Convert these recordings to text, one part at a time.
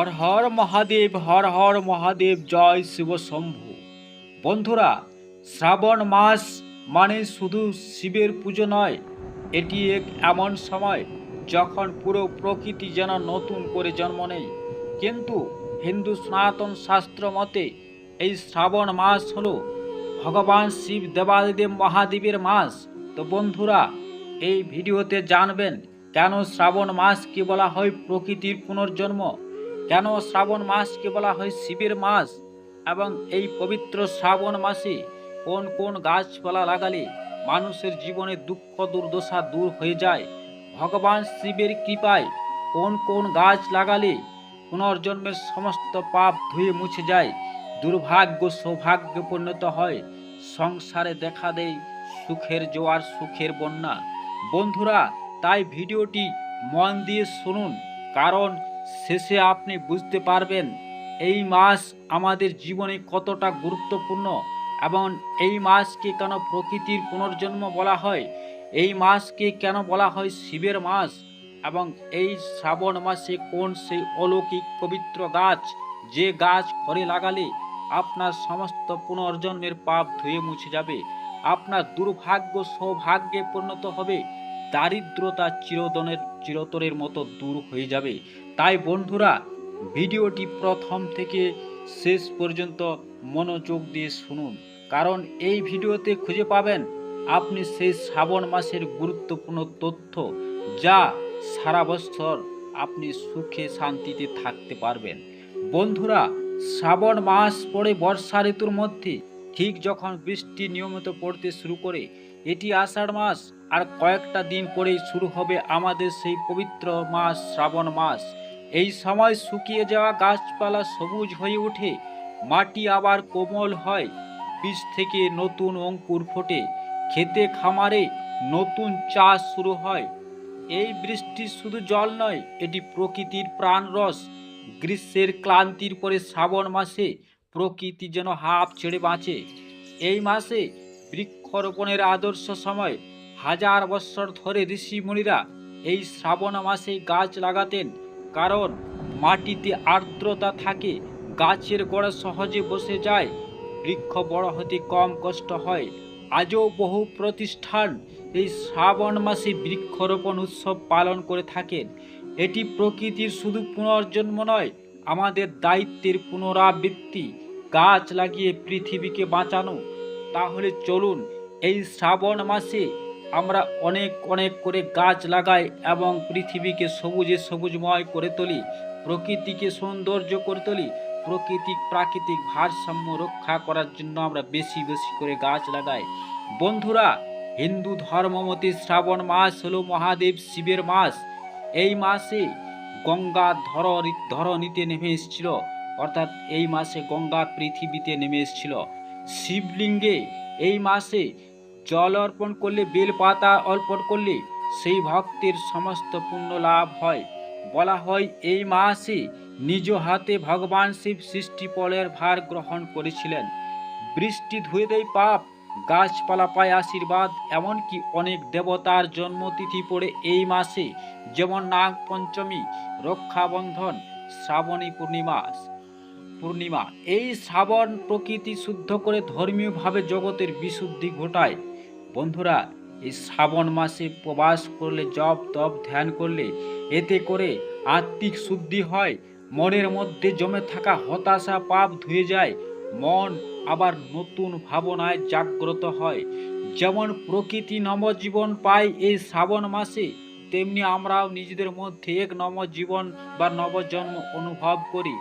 হর হর মহাদেব, হর হর মহাদেব, জয় শিব শম্ভু। বন্ধুরা, শ্রাবণ মাস মানে শুধু শিবের পুজো নয়, এটি এক এমন সময় যখন পুরো প্রকৃতি যেন নতুন করে জন্ম নেয়। কিন্তু হিন্দু সনাতন শাস্ত্র মতে এই শ্রাবণ মাস হল ভগবান শিব দেবাদিদেব মহাদেবের মাস। তো বন্ধুরা, এই ভিডিওতে জানবেন কেন শ্রাবণ মাস মাসকে বলা হয় প্রকৃতির পুনর্জন্ম? কেন শ্রাবণ মাসকে বলা হয় শিবের মাস? এবং এই পবিত্র শ্রাবণ মাসে কোন কোন গাছপালা লাগালে মানুষের জীবনে দুঃখ দুর্দশা দূর হয়ে যায়? ভগবান শিবের কৃপায় কোন কোন গাছ লাগালে পুনর্জন্মের সমস্ত পাপ ধুয়ে মুছে যায়? দুর্ভাগ্য সৌভাগ্যে পরিণত হয়। সংসারে দেখা দেয় সুখের জোয়ার, সুখের বন্যা। বন্ধুরা, তাই ভিডিওটি মন দিয়ে শুনুন। কারণ শেষে আপনি বুঝতে পারবেন এই মাস আমাদের জীবনে কতটা গুরুত্বপূর্ণ এবং এই মাসকে কেন প্রকৃতির পুনর্জন্ম বলা হয়? এই মাসকে কেন বলা হয় শিবের মাস? এবং এই শ্রাবণ মাসে কোন সেই অলৌকিক পবিত্র গাছ? যে গাছ ঘরে লাগালে আপনার সমস্ত পুনর্জন্মের পাপ ধুয়ে মুছে যাবে, আপনার দুর্ভাগ্য সৌভাগ্যে পরিণত হবে, দারিদ্রতা চিরদনের চিরতরের মতো দূর হয়ে যাবে। তাই বন্ধুরা, ভিডিওটি প্রথম থেকে শেষ পর্যন্ত মনোযোগ দিয়ে শুনুন। কারণ এই ভিডিওতে খুঁজে পাবেন আপনি সেই শ্রাবণ মাসের গুরুত্বপূর্ণ তথ্য যা সারা বছর আপনি সুখে শান্তিতে থাকতে পারবেন। বন্ধুরা, শ্রাবণ মাস পরে বর্ষা ঋতুর মধ্যে ঠিক যখন বৃষ্টি নিয়মিত পড়তে শুরু করে, এটি আষাঢ় মাস আর কয়েকটা দিন পরেই শুরু হবে আমাদের সেই পবিত্র মাস, শ্রাবণ মাস। এই সময় শুকিয়ে যাওয়া গাছপালা সবুজ হয়ে ওঠে, মাটি আবার কোমল হয়, বীজ থেকে নতুন অঙ্কুর ফোটে, খেতে খামারে নতুন চাষ শুরু হয়। এই বৃষ্টি শুধু জল নয়, এটি প্রকৃতির প্রাণরস গ্রীষ্মের ক্লান্তির পরে শ্রাবণ মাসে প্রকৃতি যেন হাঁপ ছেড়ে বাঁচে। এই মাসে বৃক্ষরোপণের আদর্শ সময় হাজার বছর ধরে ঋষিমুনিরা এই শ্রাবণ মাসে গাছ লাগাতেন। কারণ মাটিতে আর্দ্রতা থাকে, গাছের গোড়া সহজে বসে যায়। বৃক্ষ বড় হতে কম কষ্ট হয়। আজও বহু প্রতিষ্ঠান এই শ্রাবণ মাসে বৃক্ষরোপণ উৎসব পালন করে থাকেন। এটি প্রকৃতির শুধু পুনর্জন্ম নয়, আমাদের দায়িত্বের পুনরাবৃত্তি। গাছ লাগিয়ে পৃথিবীকে বাঁচানো। তাহলে চলুন, এই শ্রাবণ মাসে আমরা অনেক অনেক করে গাছ লাগাই এবং পৃথিবীকে সবুজে সবুজময় করে তুলি, প্রকৃতিকে সৌন্দর্য করে তুলি, প্রকৃতিক প্রাকৃতিক ভারসাম্য রক্ষা করার জন্য আমরা বেশি বেশি করে গাছ লাগাই। বন্ধুরা, হিন্দু ধর্মমতে শ্রাবণ মাস হলো মহাদেব শিবের মাস। এই মাসে গঙ্গা ধর ধরণীতে নেমে এসেছিল। অর্থাৎ এই মাসে গঙ্গা পৃথিবীতে নেমে এসেছিল। শিবলিঙ্গে এই মাসে জল অর্পণ করলে বেলপাতা অর্পণ করলে সেই ভক্তের সমস্ত পুণ্য লাভ হয়। বলা হয়, এই মাসে নিজ হাতে ভগবান শিব সৃষ্টি পলের ভার গ্রহণ করেছিলেন। বৃষ্টি ধুয়ে দেয় পাপ, গাছপালা পায় আশীর্বাদ, এমনকি অনেক দেবতার জন্মতিথি পড়ে এই মাসে যেমন নাগ পঞ্চমী, রক্ষাবন্ধন, শ্রাবণী পূর্ণিমা পূর্ণিমা। এই শ্রাবণ প্রকৃতি শুদ্ধ করে ধর্মীয়ভাবে জগতের বিশুদ্ধি ঘটায়। বন্ধুরা, এই শ্রাবণ মাসে প্রবাস করলে, জপ তপ ধ্যান করলে এতে করে আত্মিক শুদ্ধি হয়, মনের মধ্যে জমে থাকা হতাশা, পাপ ধুয়ে যায়, মন আবার নতুন ভাবনায় জাগ্রত হয়। যেমন প্রকৃতি নবজীবন পায় এই শ্রাবণ মাসে, তেমনি আমরাও নিজেদের মধ্যে এক নবজীবন বা নবজন্ম অনুভব করি।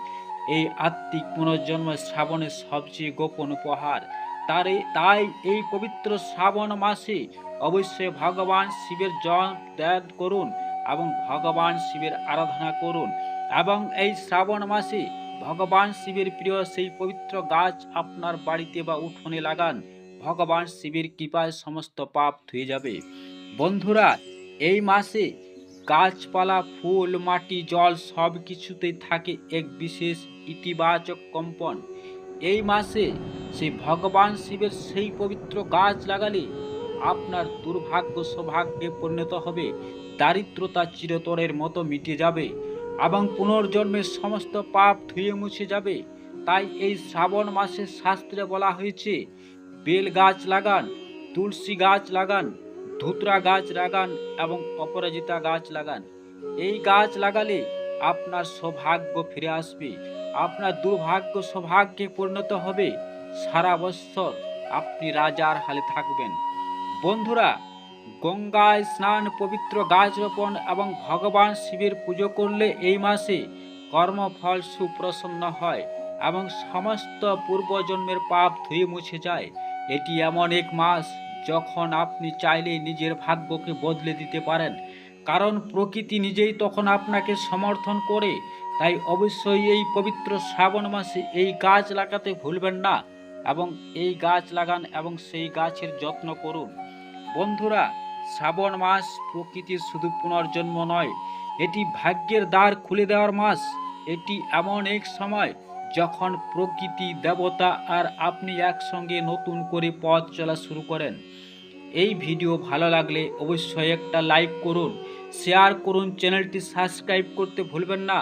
এই আত্মিক পুনর্জন্ম শ্রাবণের সবচেয়ে গোপন উপহার। তারে, তাই এই পবিত্র শ্রাবণ মাসে অবশ্যই ভগবান শিবের জল ত্যাগ করুন এবং ভগবান শিবের আরাধনা করুন। এবং এই শ্রাবণ মাসে ভগবান শিবের প্রিয় সেই পবিত্র গাছ আপনার বাড়িতে বা উঠোনে লাগান। ভগবান শিবের কৃপায় সমস্ত পাপ ধুয়ে যাবে। বন্ধুরা, এই মাসে গাছপালা, ফুল, মাটি, জল সব কিছুতেই থাকে এক বিশেষ ইতিবাচক কম্পন। এই মাসে সেই ভগবান শিবের সেই পবিত্র গাছ লাগালে আপনার দুর্ভাগ্য সৌভাগ্যে পরিণত হবে, দারিদ্রতা চিরতরের মতো মিটে যাবে এবং পুনর্জন্মের সমস্ত পাপ ধুয়ে মুছে যাবে। তাই এই শ্রাবণ মাসে শাস্ত্রে বলা হয়েছে, বেল গাছ লাগান, তুলসী গাছ লাগান, ধুতরা গাছ লাগান এবং অপরাজিতা গাছ লাগান। এই গাছ লাগালে আপনার সৌভাগ্য ফিরে আসবে, আপনার দুর্ভাগ্য সৌভাগ্যে পরিণত হবে। সারা বৎসর আপনি রাজার হালে থাকবেন। বন্ধুরা, গঙ্গায় স্নান, পবিত্র গাছ রোপণ এবং ভগবান শিবের পুজো করলে এই মাসে কর্মফল সুপ্রসন্ন হয় এবং সমস্ত পূর্বজন্মের পাপ ধুয়ে মুছে যায়। এটি এমন এক মাস যখন আপনি চাইলে নিজের ভাগ্যকে বদলে দিতে পারেন। কারণ প্রকৃতি নিজেই তখন আপনাকে সমর্থন করে। তাই অবশ্যই এই পবিত্র শ্রাবণ মাসে এই গাছ লাগাতে ভুলবেন না। এবং এই গাছ লাগান এবং সেই গাছের যত্ন করুন। বন্ধুরা, শ্রাবণ মাস প্রকৃতির শুধু পুনর্জন্ম নয়, এটি ভাগ্যের দ্বার খুলে দেওয়ার মাস। এটি এমন এক সময় যখন প্রকৃতি, দেবতা আর আপনি একসঙ্গে নতুন করে পথ চলা শুরু করেন। এই ভিডিও ভালো লাগলে অবশ্যই একটা লাইক করুন, শেয়ার করুন, চ্যানেলটি সাবস্ক্রাইব করতে ভুলবেন না।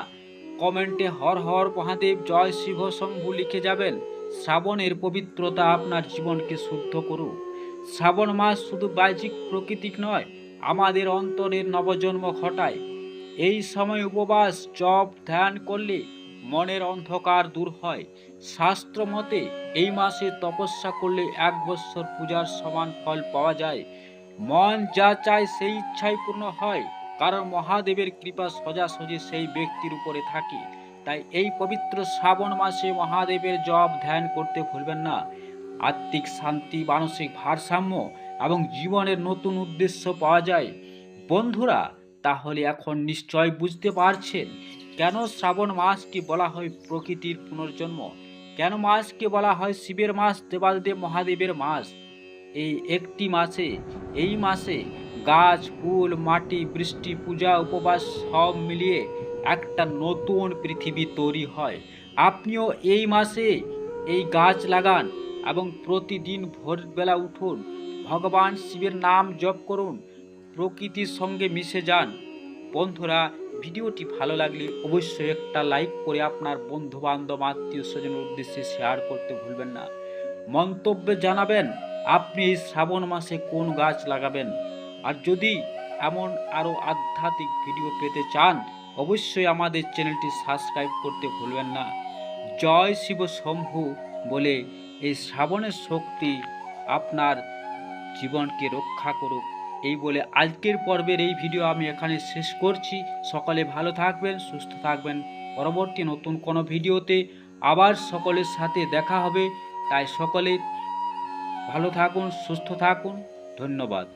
কমেন্টে হর হর মহাদেব, জয় শিব শম্ভু লিখে যাবেন। শ্রাবণের পবিত্রতা আপনার জীবনকে শুদ্ধ করুক। শ্রাবণ মাস শুধু বাহ্যিক প্রকৃতিক নয়, আমাদের অন্তরের নবজন্ম ঘটায়। এই সময় উপবাস, জপ, ধ্যান করলে মনের অন্ধকার দূর হয়। শাস্ত্র মতে, এই মাসে তপস্যা করলে এক বৎসর পূজার সমান ফল পাওয়া যায়। মন যা চায় সেই ইচ্ছাই পূর্ণ হয়, কারণ মহাদেবের কৃপা সোজাসুজি সেই ব্যক্তির উপরে থাকে। তাই এই পবিত্র শ্রাবণ মাসে মহাদেবের জপ ধ্যান করতে ভুলবেন না। আত্মিক শান্তি, মানসিক ভারসাম্য এবং জীবনের নতুন উদ্দেশ্য পাওয়া যায়। বন্ধুরা, তাহলে এখন নিশ্চয় বুঝতে পারছেন কেন শ্রাবণ মাসকে বলা হয় প্রকৃতির পুনর্জন্ম? কেন মাসকে বলা হয় শিবের মাস দেবাদেব মহাদেবের মাস? এই একটি মাসে, এই মাসে গাছ, ফুল, মাটি, বৃষ্টি, পূজা, উপবাস সব মিলিয়ে একটা নতুন পৃথিবী তৈরি হয়। আপনিও এই মাসে এই গাছ লাগান এবং প্রতিদিন ভোরবেলা উঠুন, ভগবান শিবের নাম জপ করুন, প্রকৃতির সঙ্গে মিশে যান। বন্ধুরা, ভিডিওটি ভালো লাগলে অবশ্যই একটা লাইক করে আপনার বন্ধু বান্ধব আত্মীয় স্বজনের উদ্দেশ্যে শেয়ার করতে ভুলবেন না। মন্তব্যে জানাবেন, আপনি এই শ্রাবণ মাসে কোন গাছ লাগাবেন? আর যদি এমন আরও আধ্যাত্মিক ভিডিও পেতে চান অবশ্যই আমাদের চ্যানেলটি সাবস্ক্রাইব করতে ভুলবেন না। জয় শিব শম্ভু বলে এই শ্রাবণের শক্তি আপনার জীবনকে রক্ষা করুক। এই বলে আজকের পর্বের এই ভিডিও আমি এখানে শেষ করছি। সকলে ভালো থাকবেন, সুস্থ থাকবেন। পরবর্তী নতুন কোনো ভিডিওতে আবার সকলের সাথে দেখা হবে। তাই সকলে ভালো থাকুন, সুস্থ থাকুন। ধন্যবাদ।